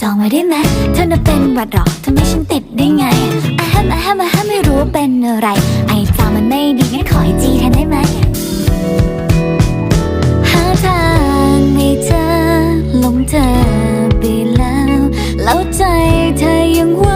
จองไว้ได้ไหมเธอน่ะเป็นหวัดหรอกทำให้ฉันติดได้ไงอาฮัมอาฮัมอาฮัมไม่รู้เป็นอะไร ไอ้จามันไม่ดีงั้นขอให้จีแทนได้ไหมหาทางให้เธอลงเธอไปแล้ว แล้วใจเธอยังว่า